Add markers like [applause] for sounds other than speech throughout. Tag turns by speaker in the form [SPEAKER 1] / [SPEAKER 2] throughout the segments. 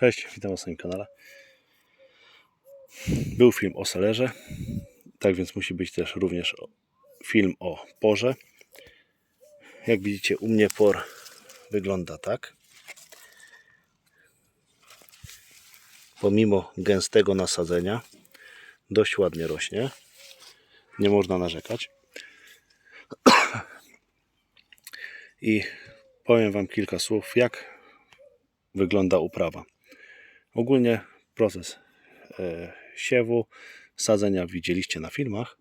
[SPEAKER 1] Cześć, witam na moim kanale. Był film o selerze, tak więc musi być też również film o porze. Jak widzicie, u mnie por wygląda tak. Pomimo gęstego nasadzenia, dość ładnie rośnie. Nie można narzekać. I powiem Wam kilka słów, jak wygląda uprawa. Ogólnie proces e, siewu, sadzenia widzieliście na filmach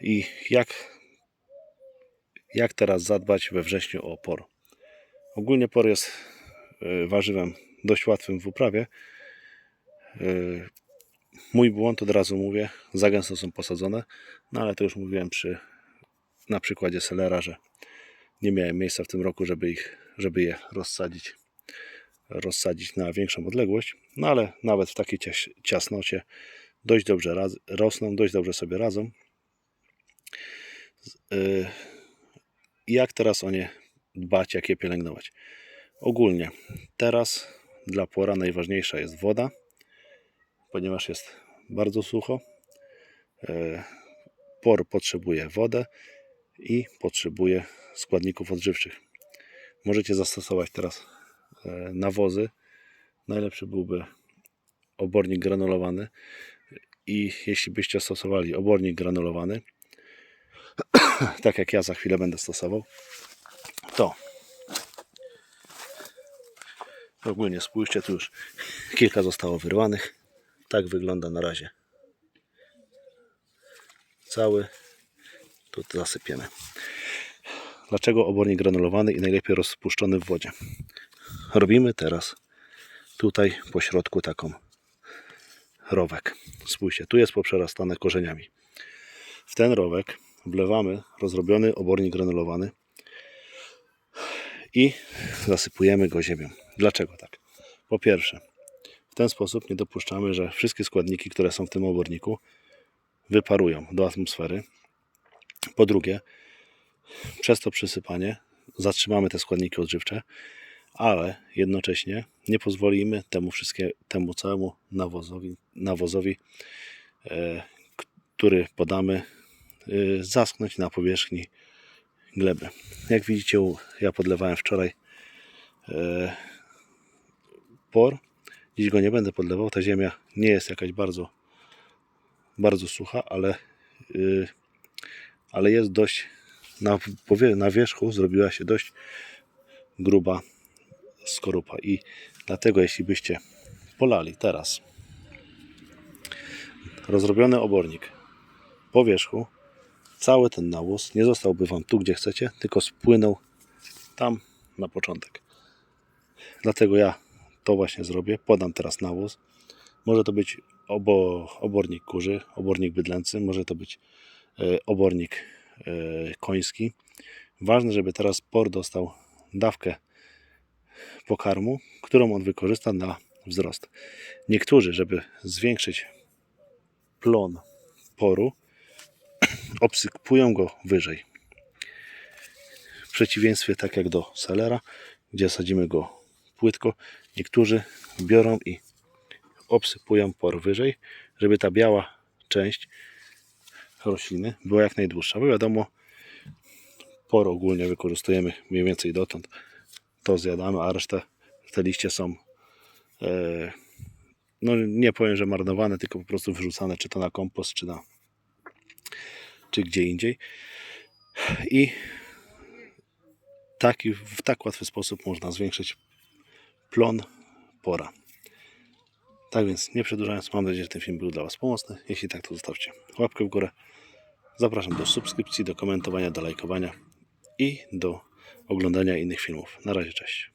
[SPEAKER 1] i jak, jak teraz zadbać we wrześniu o por. Ogólnie por jest e, warzywem dość łatwym w uprawie. E, mój błąd od razu mówię, za gęsto są posadzone, no ale to już mówiłem przy, na przykładzie selera, że nie miałem miejsca w tym roku, żeby, ich, żeby je rozsadzić rozsadzić na większą odległość, no ale nawet w takiej cias- ciasnocie dość dobrze rosną, dość dobrze sobie radzą. Y, Jak teraz o nie dbać, jak je pielęgnować? Ogólnie teraz dla pora najważniejsza jest woda, ponieważ jest bardzo sucho. Y, Por potrzebuje wodę i potrzebuje składników odżywczych. Możecie zastosować teraz nawozy. Najlepszy byłby obornik granulowany. I jeśli byście stosowali obornik granulowany, [coughs] tak jak ja za chwilę będę stosował, to ogólnie spójrzcie, tu już kilka zostało wyrwanych. Tak wygląda na razie cały. Tu zasypiemy. Dlaczego obornik granulowany i najlepiej rozpuszczony w wodzie? Robimy teraz tutaj po środku taką rowek. Spójrzcie, tu jest poprzerastane korzeniami. W ten rowek wlewamy rozrobiony obornik granulowany i zasypujemy go ziemią. Dlaczego tak? Po pierwsze, w ten sposób nie dopuszczamy, że wszystkie składniki, które są w tym oborniku, wyparują do atmosfery. Po drugie, przez to przysypanie zatrzymamy te składniki odżywcze, ale jednocześnie nie pozwolimy temu temu całemu nawozowi, nawozowi e, który podamy, e, zaschnąć na powierzchni gleby. Jak widzicie, ja podlewałem wczoraj e, por. Dziś go nie będę podlewał. Ta ziemia nie jest jakaś bardzo, bardzo sucha, ale, e, ale jest dość na, na wierzchu zrobiła się dość gruba skorupa i dlatego jeśli byście polali teraz rozrobiony obornik po wierzchu, cały ten nawóz nie zostałby Wam tu, gdzie chcecie, tylko spłynął tam na początek. Dlatego ja to właśnie zrobię. Podam teraz nawóz. Może to być obo, obornik kurzy, obornik bydlęcy, może to być e, obornik e, koński. Ważne, żeby teraz por dostał dawkę pokarmu, którą on wykorzysta na wzrost. Niektórzy, żeby zwiększyć plon poru, [clears throat] obsypują go wyżej. W przeciwieństwie tak jak do selera, gdzie sadzimy go płytko, niektórzy biorą i obsypują por wyżej, żeby ta biała część rośliny była jak najdłuższa. Bo wiadomo, por ogólnie wykorzystujemy mniej więcej dotąd to zjadamy, a resztę te liście są e, no nie powiem, że marnowane, tylko po prostu wyrzucane czy to na kompost, czy na czy gdzie indziej. I taki, w tak łatwy sposób można zwiększyć plon pora. Tak więc nie przedłużając, mam nadzieję, że ten film był dla Was pomocny. Jeśli tak, to zostawcie łapkę w górę. Zapraszam do subskrypcji, do komentowania, do lajkowania i do oglądania innych filmów. Na razie, cześć.